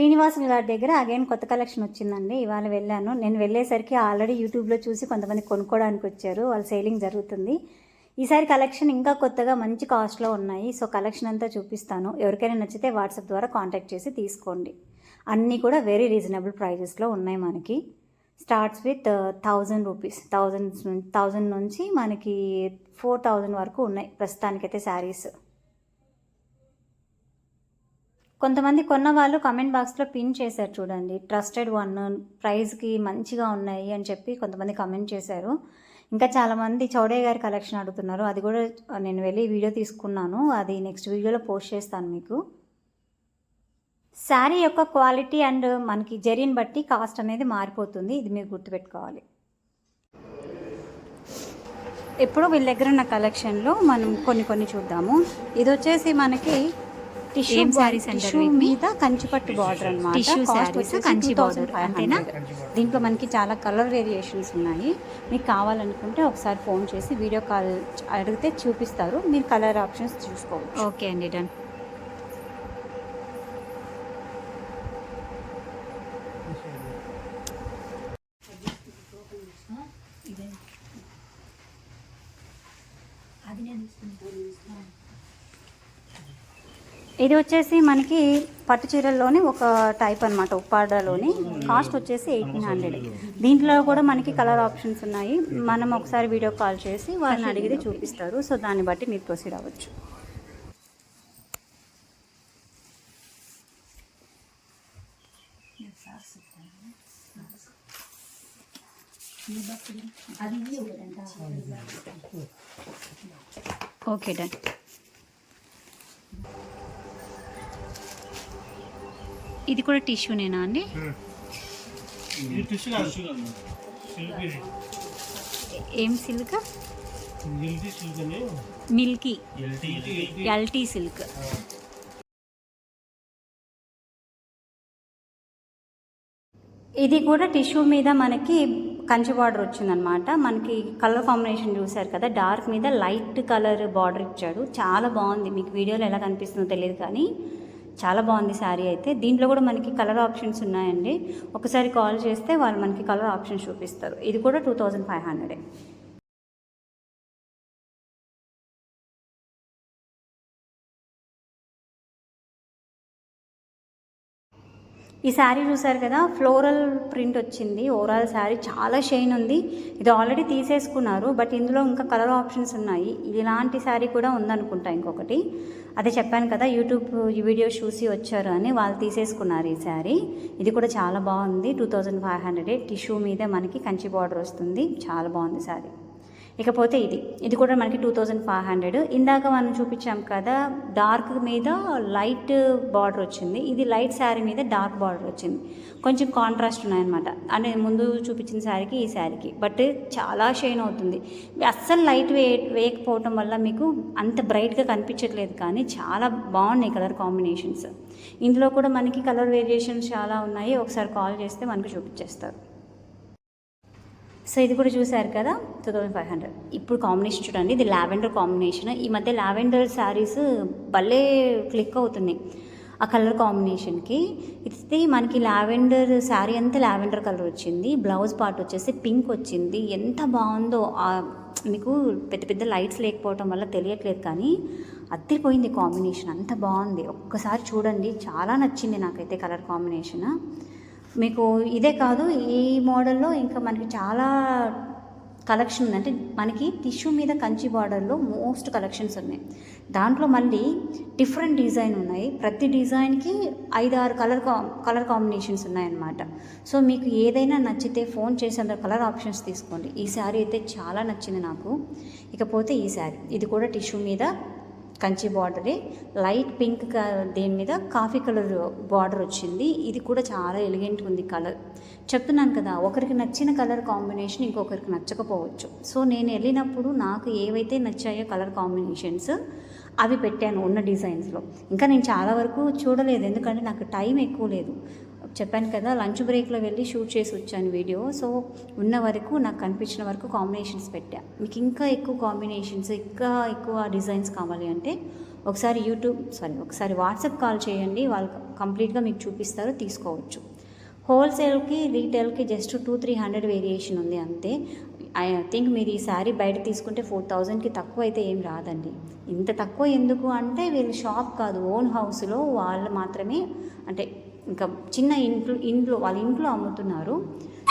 శ్రీనివాసులు గారి దగ్గర అగైన్ కొత్త కలెక్షన్ వచ్చిందండి. ఇవాళ వెళ్ళాను. నేను వెళ్ళేసరికి ఆల్రెడీ యూట్యూబ్లో చూసి కొంతమంది కొనుక్కోవడానికి వచ్చారు. వాళ్ళ సేలింగ్ జరుగుతుంది. ఈసారి కలెక్షన్ ఇంకా కొత్తగా మంచి కాస్ట్లో ఉన్నాయి. సో కలెక్షన్ అంతా చూపిస్తాను. ఎవరికైనా నచ్చితే వాట్సాప్ ద్వారా కాంటాక్ట్ చేసి తీసుకోండి. అన్నీ కూడా వెరీ రీజనబుల్ ప్రైజెస్లో ఉన్నాయి మనకి. Starts with thousand rupees. Thousand thousand నుంచి మనకి ఫోర్ థౌజండ్ వరకు ఉన్నాయి. ప్రస్తుతానికైతే శారీస్. కొంతమంది కొన్న వాళ్ళు కమెంట్ బాక్స్లో పిన్ చేశారు చూడండి. ట్రస్టెడ్ వన్ ప్రైస్కి మంచిగా ఉన్నాయి అని చెప్పి కొంతమంది కమెంట్ చేశారు. ఇంకా చాలామంది చౌడే గారి కలెక్షన్ అడుగుతున్నారు. అది కూడా నేను వెళ్ళి వీడియో తీసుకున్నాను. అది నెక్స్ట్ వీడియోలో పోస్ట్ చేస్తాను మీకు. శారీ యొక్క క్వాలిటీ అండ్ మనకి జరీని బట్టి కాస్ట్ అనేది మారిపోతుంది. ఇది మీరు గుర్తుపెట్టుకోవాలి. ఇప్పుడు వీళ్ళ దగ్గర ఉన్న కలెక్షన్లో మనం కొన్ని కొన్ని చూద్దాము. ఇది వచ్చేసి మనకి టిష్యూ అంటారు టిష్యూ? మీద కంచిపట్టు బార్డర్ అనమాట Tissue sarees, కంచి border, అంతేనా? దీంట్లో మనకి చాలా కలర్ వేరియేషన్స్ ఉన్నాయి. మీకు కావాలనుకుంటే ఒకసారి ఫోన్ చేసి వీడియో కాల్ అడిగితే చూపిస్తారు. మీరు కలర్ ఆప్షన్స్ చూసుకోవచ్చు. ఓకే అండి డన్ ఇది వచ్చేసి మనకి పట్టు చీరల్లోని ఒక టైప్ అనమాట ఉప్పాడలోని. కాస్ట్ వచ్చేసి ఎయిటీన్ హండ్రెడ్ దీంట్లో కూడా మనకి కలర్ ఆప్షన్స్ ఉన్నాయి. మనం ఒకసారి వీడియో కాల్ చేసి వాళ్ళని అడిగితే చూపిస్తారు. సో దాన్ని బట్టి మీరు ప్రొసీడ్ అవ్వచ్చు. ఓకే డన్ ఇది కూడా టిష్యూనేనా అండి? ఏం సిల్క్? మిల్కీ ఎల్టీ ఎల్టీ సిల్క్. ఇది కూడా టిష్యూ మీద మనకి కంచి బార్డర్ వచ్చిందనమాట మనకి కలర్ కాంబినేషన్ చూసారు కదా డార్క్ మీద లైట్ కలర్ బార్డర్ ఇచ్చాడు. చాలా బాగుంది. మీకు వీడియోలో ఎలా కనిపిస్తుందో తెలియదు కానీ చాలా బాగుంది శారీ అయితే. దీంట్లో కూడా మనకి కలర్ ఆప్షన్స్ ఉన్నాయండి. ఒకసారి కాల్ చేస్తే వాళ్ళు మనకి కలర్ ఆప్షన్స్ చూపిస్తారు. ఇది కూడా టూ థౌజండ్ ఫైవ్ హండ్రెడే. ఈ శారీ చూసారు కదా ఫ్లోరల్ ప్రింట్ వచ్చింది ఓవరాల్ శారీ. చాలా షైన్ ఉంది. ఇది ఆల్రెడీ తీసేసుకున్నారు బట్ ఇందులో ఇంకా కలర్ ఆప్షన్స్ ఉన్నాయి. ఇలాంటి శారీ కూడా ఉందనుకుంటా ఇంకొకటి. అదే చెప్పాను కదా యూట్యూబ్ ఈ వీడియో చూసి వచ్చారు అని వాళ్ళు తీసేసుకున్నారు ఈ శారీ. ఇది కూడా చాలా బాగుంది. Two thousand five hundred tissue మీద మనకి కంచి బార్డర్ వస్తుంది. చాలా బాగుంది శారీ. ఇకపోతే ఇది. ఇది కూడా మనకి టూ థౌజండ్ ఫైవ్ హండ్రెడ్ ఇందాక మనం చూపించాం కదా డార్క్ మీద లైట్ బార్డర్ వచ్చింది. ఇది లైట్ శారీ మీద డార్క్ బార్డర్ వచ్చింది. కొంచెం కాంట్రాస్ట్ ఉన్నాయన్నమాట. అంటే ముందు చూపించిన శారీకి ఈ శారీకి బట్ చాలా షైన్ అవుతుంది. అస్సలు లైట్ వే వేయకపోవటం వల్ల మీకు అంత బ్రైట్గా కనిపించట్లేదు కానీ చాలా బాగున్నాయి కలర్ కాంబినేషన్స్ ఇందులో కూడా మనకి కలర్ వేరియేషన్స్ చాలా ఉన్నాయి. ఒకసారి కాల్ చేస్తే మనకు చూపించేస్తారు. సో ఇది కూడా చూసారు కదా టూ థౌజండ్ ఫైవ్ హండ్రెడ్ ఇప్పుడు కాంబినేషన్ చూడండి ఇది లావెండర్ కాంబినేషన్ ఈ మధ్య లావెండర్ శారీస్ భలే క్లిక్ అవుతున్నాయి ఆ కలర్ కాంబినేషన్కి ఇది మనకి లావెండర్ శారీ అంతా లావెండర్ కలర్ వచ్చింది. బ్లౌజ్ పార్ట్ వచ్చేసి పింక్ వచ్చింది. ఎంత బాగుందో మీకు పెద్ద పెద్ద లైట్స్ లేకపోవటం వల్ల తెలియట్లేదు కానీ అద్దరిపోయింది కాంబినేషన్ అంత బాగుంది. ఒక్కసారి చూడండి చాలా నచ్చింది నాకైతే కలర్ కాంబినేషన్ మీకు ఇదే కాదు ఈ మోడల్లో ఇంకా మనకి చాలా కలెక్షన్ ఉంది. అంటే మనకి టిష్యూ మీద కంచి బార్డర్లో మోస్ట్ కలెక్షన్స్ ఉన్నాయి. దాంట్లో మళ్ళీ డిఫరెంట్ డిజైన్ ఉన్నాయి. ప్రతి డిజైన్కి ఐదు ఆరు కలర్ కా కలర్ కాంబినేషన్స్ ఉన్నాయన్నమాట. సో మీకు ఏదైనా నచ్చితే ఫోన్ చేసి కలర్ ఆప్షన్స్ తీసుకోండి. ఈ శారీ అయితే చాలా నచ్చింది నాకు. ఇకపోతే ఈ శారీ ఇది కూడా టిష్యూ మీద కంచి బార్డరే. లైట్ పింక్ దేని మీద కాఫీ కలర్ బార్డర్ వచ్చింది. ఇది కూడా చాలా ఎలిగెంట్ ఉంది కలర్. చెప్తున్నాను కదా ఒకరికి నచ్చిన కలర్ కాంబినేషన్ ఇంకొకరికి నచ్చకపోవచ్చు. సో నేను వెళ్ళినప్పుడు నాకు ఏవైతే నచ్చాయో కలర్ కాంబినేషన్స్ అవి పెట్టాను ఉన్న డిజైన్స్లో. ఇంకా నేను చాలా వరకు చూడలేదు. ఎందుకంటే నాకు టైం ఎక్కువ లేదు. చెప్పాను కదా లంచ్ బ్రేక్లో వెళ్ళి షూట్ చేసి వచ్చాను వీడియో. సో ఉన్న వరకు నాకు కనిపించిన వరకు కాంబినేషన్స్ పెట్టా. మీకు ఇంకా ఎక్కువ కాంబినేషన్స్ ఇంకా ఎక్కువ డిజైన్స్ కావాలి అంటే ఒకసారి యూట్యూబ్ సారీ ఒకసారి వాట్సాప్ కాల్ చేయండి. వాళ్ళు కంప్లీట్గా మీకు చూపిస్తారు తీసుకోవచ్చు. హోల్సేల్కి రీటైల్కి just two three hundred variation ఉంది అంతే. ఐ థింక్ మీరు ఈ శారీ బయట తీసుకుంటే ఫోర్ థౌజండ్కి తక్కువ అయితే ఏం రాదండి. ఇంత తక్కువ ఎందుకు అంటే వీళ్ళు షాప్ కాదు ఓన్ హౌస్లో వాళ్ళు మాత్రమే అంటే ఇంకా చిన్న ఇంట్లో ఇంట్లో వాళ్ళ ఇంట్లో అమ్ముతున్నారు.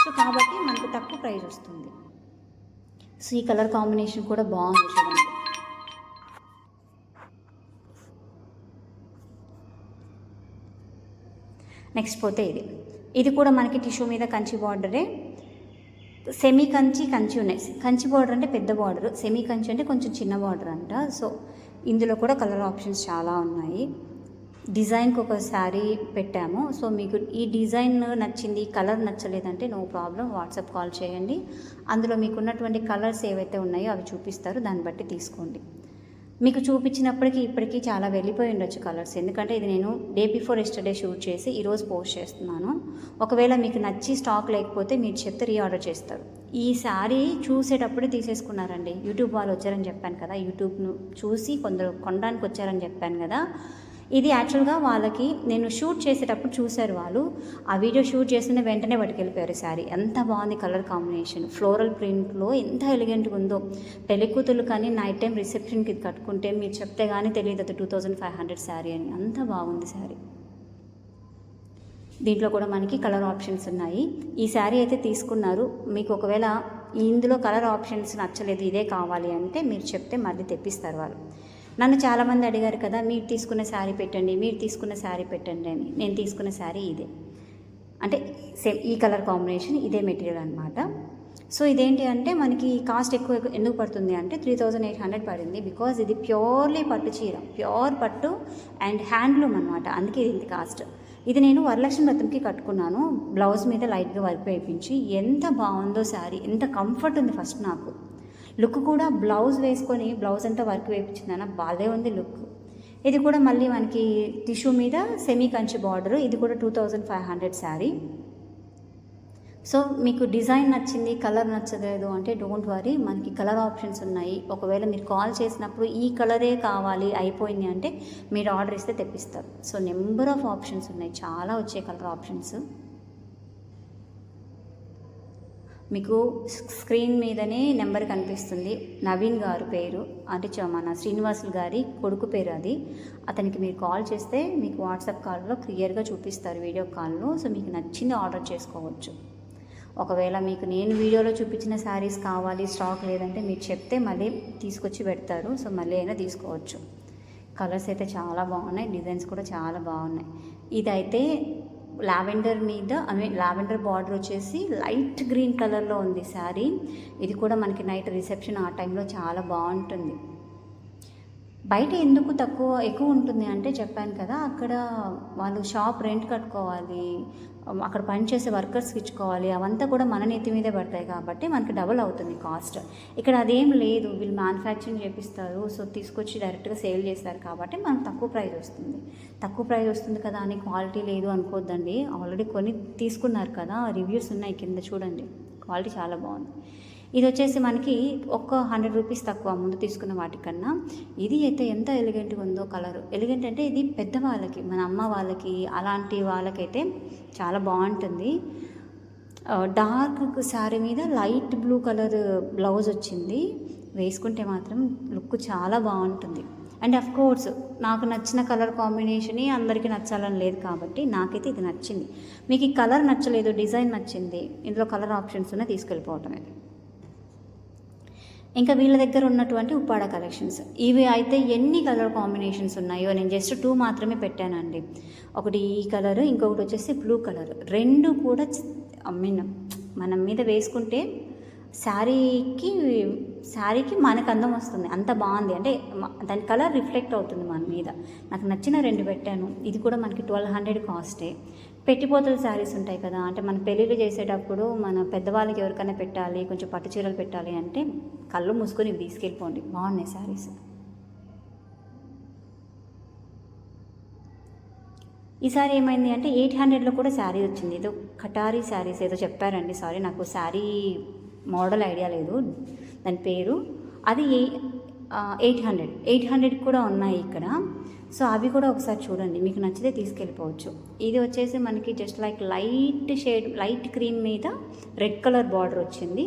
సో కాబట్టి మనకు తక్కువ ప్రైస్ వస్తుంది. సో ఈ కలర్ కాంబినేషన్ కూడా బాగుంది చూడండి. నెక్స్ట్ పోతే ఇది. ఇది కూడా మనకి టిష్యూ మీద కంచి బార్డరే. సెమీ కంచి కంచి ఉన్నాయి. కంచి బార్డర్ అంటే పెద్ద బార్డర్. సెమీ కంచి అంటే కొంచెం చిన్న బార్డర్ అంట. సో ఇందులో కూడా కలర్ ఆప్షన్స్ చాలా ఉన్నాయి. డిజైన్కి ఒక శారీ పెట్టాము. సో మీకు ఈ డిజైన్ నచ్చింది కలర్ నచ్చలేదంటే నో ప్రాబ్లం. వాట్సాప్ కాల్ చేయండి. అందులో మీకున్నటువంటి కలర్స్ ఏవైతే ఉన్నాయో అవి చూపిస్తారు. దాన్ని బట్టి తీసుకోండి. మీకు చూపించినప్పటికీ ఇప్పటికీ చాలా వెళ్ళిపోయి ఉండొచ్చు కలర్స్. ఎందుకంటే ఇది నేను డే బిఫోర్ ఎస్టర్డే షూట్ చేసి ఈరోజు పోస్ట్ చేస్తున్నాను. ఒకవేళ మీకు నచ్చి స్టాక్ లేకపోతే మీరు చెప్తే రీఆర్డర్ చేస్తారు. ఈ శారీ చూసేటప్పుడే తీసేసుకున్నారండి. యూట్యూబ్ వాళ్ళు వచ్చారని చెప్పాను కదా. యూట్యూబ్ను చూసి కొందరు కొనడానికి వచ్చారని చెప్పాను కదా. ఇది యాక్చువల్గా వాళ్ళకి నేను షూట్ చేసేటప్పుడు చూశారు వాళ్ళు. ఆ వీడియో షూట్ చేసిన వెంటనే పట్టుకెళ్ళిపోయారు శారీ. ఎంత బాగుంది కలర్ కాంబినేషన్. ఫ్లోరల్ ప్రింట్లో ఎంత ఎలిగెంట్గా ఉందో. పెళ్ళికూతులు కానీ నైట్ టైం రిసెప్షన్కి ఇది కట్టుకుంటే మీరు చెప్తే కానీ తెలియదు అది two thousand five hundred saree అని. అంత బాగుంది శారీ. దీంట్లో కూడా మనకి కలర్ ఆప్షన్స్ ఉన్నాయి. ఈ శారీ అయితే తీసుకున్నారు. మీకు ఒకవేళ ఇందులో కలర్ ఆప్షన్స్ నచ్చలేదు ఇదే కావాలి అంటే మీరు చెప్తే మళ్ళీ తెప్పిస్తారు వాళ్ళు. నన్ను చాలామంది అడిగారు కదా మీరు తీసుకున్న శారీ పెట్టండి మీరు తీసుకున్న శారీ పెట్టండి అని. నేను తీసుకున్న శారీ ఇదే. అంటే సేమ్ ఈ కలర్ కాంబినేషన్ ఇదే మెటీరియల్ అనమాట సో ఇదేంటి అంటే మనకి కాస్ట్ ఎక్కువ ఎందుకు పడుతుంది అంటే త్రీ థౌజండ్ ఎయిట్ హండ్రెడ్ పడింది బికాజ్ ఇది ప్యూర్లీ పట్టు చీర ప్యూర్ పట్టు అండ్ హ్యాండ్లూమ్ అనమాట అందుకే ఇది ఇంత కాస్ట్. ఇది నేను వరలక్ష్మి వ్రతంకి కట్టుకున్నాను బ్లౌజ్ మీద లైట్గా వర్క్ వేయించి ఎంత బాగుందో శారీ ఎంత కంఫర్ట్ ఉంది ఫస్ట్ నాకు. లుక్ కూడా బ్లౌజ్ వేసుకొని బ్లౌజ్ అంతా వర్క్ వేయించిందన్న బాగా ఉంది లుక్. ఇది కూడా మళ్ళీ మనకి టిష్యూ మీద సెమీ కంచి బార్డర్. ఇది కూడా two thousand five hundred saree so మీకు డిజైన్ నచ్చింది కలర్ నచ్చలేదు అంటే డోంట్ వరీ మనకి కలర్ ఆప్షన్స్ ఉన్నాయి. ఒకవేళ మీరు కాల్ చేసినప్పుడు ఈ కలరే కావాలి అయిపోయింది అంటే మీరు ఆర్డర్ ఇస్తే తెప్పిస్తారు. సో నెంబర్ ఆఫ్ ఆప్షన్స్ ఉన్నాయి. చాలా వచ్చే కలర్ ఆప్షన్స్. మీకు స్క్రీన్ మీదనే నెంబర్ కనిపిస్తుంది. నవీన్ గారు పేరు. అంటే చ- మన శ్రీనివాసులు గారి కొడుకు పేరు అది. అతనికి మీరు కాల్ చేస్తే మీకు వాట్సాప్ కాల్లో క్లియర్గా చూపిస్తారు వీడియో కాల్లో సో మీకు నచ్చింది ఆర్డర్ చేసుకోవచ్చు. ఒకవేళ మీకు నేను వీడియోలో చూపించిన శారీస్ కావాలి స్టాక్ లేదంటే మీరు చెప్తే మళ్ళీ తీసుకొచ్చి పెడతారు. సో మళ్ళీ అయినా తీసుకోవచ్చు. కలర్స్ అయితే చాలా బాగున్నాయి. డిజైన్స్ కూడా చాలా బాగున్నాయి. ఇదైతే లావెండర్ మీద ఐ మీన్ లావెండర్ బార్డర్ వచ్చేసి లైట్ గ్రీన్ కలర్లో ఉంది శారీ. ఇది కూడా మనకి నైట్ రిసెప్షన్ ఆ టైంలో చాలా బాగుంటుంది. బయట ఎందుకు తక్కువ ఎక్కువ ఉంటుంది అంటే చెప్పాను కదా అక్కడ వాళ్ళు షాప్ రెంట్ కట్టుకోవాలి అక్కడ పనిచేసే వర్కర్స్కి ఇచ్చుకోవాలి అవంతా కూడా మన నెత్తి మీదే పడతాయి కాబట్టి మనకి డబుల్ అవుతుంది కాస్ట్. ఇక్కడ అదేం లేదు వీళ్ళు మ్యానుఫ్యాక్చరింగ్ చేపిస్తారు సో తీసుకొచ్చి డైరెక్ట్గా సేల్ చేస్తారు కాబట్టి మనకు తక్కువ ప్రైస్ వస్తుంది. తక్కువ ప్రైస్ వస్తుంది కదా అని క్వాలిటీ లేదు అనుకోవద్దండి ఆల్రెడీ కొని తీసుకున్నారు కదా రివ్యూస్ ఉన్నాయి కింద చూడండి క్వాలిటీ చాలా బాగుంది. ఇది వచ్చేసి మనకి ఒక్క హండ్రెడ్ రూపీస్ తక్కువ ముందు తీసుకున్న వాటికన్నా. ఇది అయితే ఎంత ఎలిగెంట్గా ఉందో కలర్ ఎలిగెంట్ అంటే ఇది పెద్దవాళ్ళకి మన అమ్మ వాళ్ళకి అలాంటి వాళ్ళకైతే చాలా బాగుంటుంది. డార్క్ శారీ మీద లైట్ బ్లూ కలర్ బ్లౌజ్ వచ్చింది. వేసుకుంటే మాత్రం లుక్ చాలా బాగుంటుంది. అండ్ అఫ్ కోర్స్ నాకు నచ్చిన కలర్ కాంబినేషనే అందరికీ నచ్చాలని లేదు కాబట్టి నాకైతే ఇది నచ్చింది. మీకు ఈ కలర్ నచ్చలేదు డిజైన్ నచ్చింది ఇందులో కలర్ ఆప్షన్స్ ఉన్నాయి తీసుకెళ్ళిపోవటమే. ఇంకా వీళ్ళ దగ్గర ఉన్నటువంటి ఉప్పాడ కలెక్షన్స్ ఇవి అయితే ఎన్ని కలర్ కాంబినేషన్స్ ఉన్నాయో నేను జస్ట్ టూ మాత్రమే పెట్టానండి. ఒకటి ఈ కలర్ ఇంకొకటి వచ్చేసి బ్లూ కలర్ రెండు కూడా ఐ మీన్ మనం మీద వేసుకుంటే శారీకి శారీకి మనకు అందం వస్తుంది. అంత బాగుంది. అంటే దాని కలర్ రిఫ్లెక్ట్ అవుతుంది మన మీద. నాకు నచ్చిన రెండు పెట్టాను. ఇది కూడా మనకి ట్వెల్వ్ హండ్రెడ్ కాస్టే. పెట్టిపోతల శారీస్ ఉంటాయి కదా. అంటే మన పెళ్ళిళ్ళు చేసేటప్పుడు మన పెద్దవాళ్ళకి ఎవరికైనా పెట్టాలి కొంచెం పట్టు చీరలు పెట్టాలి అంటే కళ్ళు మూసుకొని తీసుకెళ్ళిపోండి. బాగున్నాయి శారీస్. ఈసారి ఏమైంది అంటే ఎయిట్ హండ్రెడ్లో కూడా శారీ వచ్చింది. ఏదో కటారీ శారీస్ ఏదో చెప్పారండి. సారీ నాకు శారీ మోడల్ ఐడియా లేదు. దాని పేరు. అది ఎయిట్ హండ్రెడ్. ఎయిట్ హండ్రెడ్ కూడా ఉన్నాయి ఇక్కడ. సో అవి కూడా ఒకసారి చూడండి. మీకు నచ్చితే తీసుకెళ్ళిపోవచ్చు. ఇది వచ్చేసి మనకి just like light shade light cream మీద రెడ్ కలర్ బార్డర్ వచ్చింది.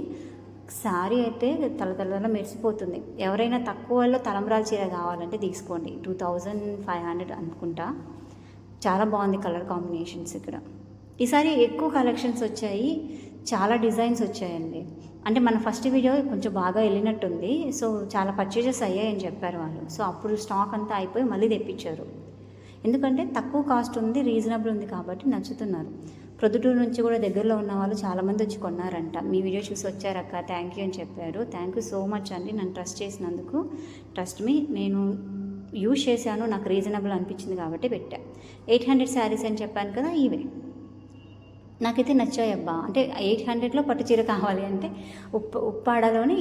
శారీ అయితే తలతల మెరిసిపోతుంది. ఎవరైనా తక్కువలో తలంబ్రాల చీర కావాలంటే తీసుకోండి. టూ థౌజండ్ ఫైవ్ హండ్రెడ్ అనుకుంటా. చాలా బాగుంది కలర్ కాంబినేషన్స్ ఇక్కడ. ఈసారి ఎక్కువ కలెక్షన్స్ వచ్చాయి. చాలా డిజైన్స్ వచ్చాయండి. అంటే మన ఫస్ట్ వీడియో కొంచెం బాగా వెళ్ళినట్టుంది. సో చాలా పర్చేజెస్ అయ్యాయని చెప్పారు వాళ్ళు. సో అప్పుడు స్టాక్ అంతా అయిపోయి మళ్ళీ తెప్పించారు. ఎందుకంటే తక్కువ కాస్ట్ ఉంది రీజనబుల్ ఉంది కాబట్టి నచ్చుతున్నారు. ప్రొద్దుటూరు నుంచి కూడా దగ్గరలో ఉన్న వాళ్ళు చాలామంది వచ్చి కొన్నారంట. మీ వీడియో చూసి వచ్చారక్క థ్యాంక్ యూ అని చెప్పారు. థ్యాంక్ యూ సో మచ్ అండి. నన్ను ట్రస్ట్ చేసినందుకు. ట్రస్ట్ మీ నేను యూజ్ చేశాను. నాకు రీజనబుల్ అనిపించింది కాబట్టి పెట్టా. ఎయిట్ హండ్రెడ్ శారీస్ అని చెప్పాను కదా ఇవే. నాకైతే నచ్చాయి అబ్బా అంటే ఎయిట్ హండ్రెడ్లో పట్టు చీర కావాలి అంటే ఉప్ప ఉప్పాడలోని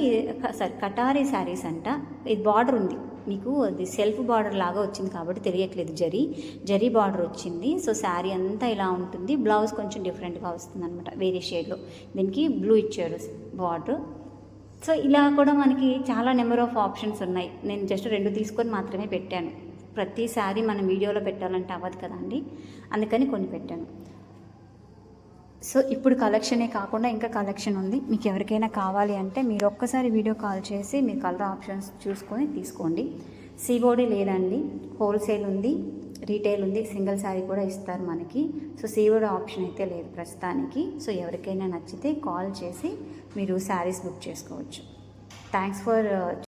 సారీ కటారీ శారీస్ అంట. ఇది బార్డర్ ఉంది. మీకు అది సెల్ఫ్ బార్డర్ లాగా వచ్చింది కాబట్టి తెలియట్లేదు జరీ. జరీ బార్డర్ వచ్చింది. సో శారీ అంతా ఇలా ఉంటుంది. బ్లౌజ్ కొంచెం డిఫరెంట్గా వస్తుంది అనమాట వేరే షేడ్లో. దీనికి బ్లూ ఇచ్చాడు బార్డర్. సో ఇలా కూడా మనకి చాలా నెంబర్ ఆఫ్ ఆప్షన్స్ ఉన్నాయి. నేను జస్ట్ రెండు తీసుకొని మాత్రమే పెట్టాను. ప్రతి మనం వీడియోలో పెట్టాలంటే అవ్వదు కదండి అందుకని కొన్ని పెట్టాను. సో ఇప్పుడు కలెక్షనే కాకుండా ఇంకా కలెక్షన్ ఉంది. మీకు ఎవరికైనా కావాలి అంటే మీరు ఒక్కసారి వీడియో కాల్ చేసి మీ కలర్ ఆప్షన్స్ చూసుకొని తీసుకోండి. సీఓడి లేదండి. హోల్సేల్ ఉంది. రీటైల్ ఉంది. సింగిల్ శారీ కూడా ఇస్తారు మనకి. సో సీఓడి ఆప్షన్ అయితే లేదు ప్రస్తుతానికి. సో ఎవరికైనా నచ్చితే కాల్ చేసి మీరు శారీస్ బుక్ చేసుకోవచ్చు. Thanks for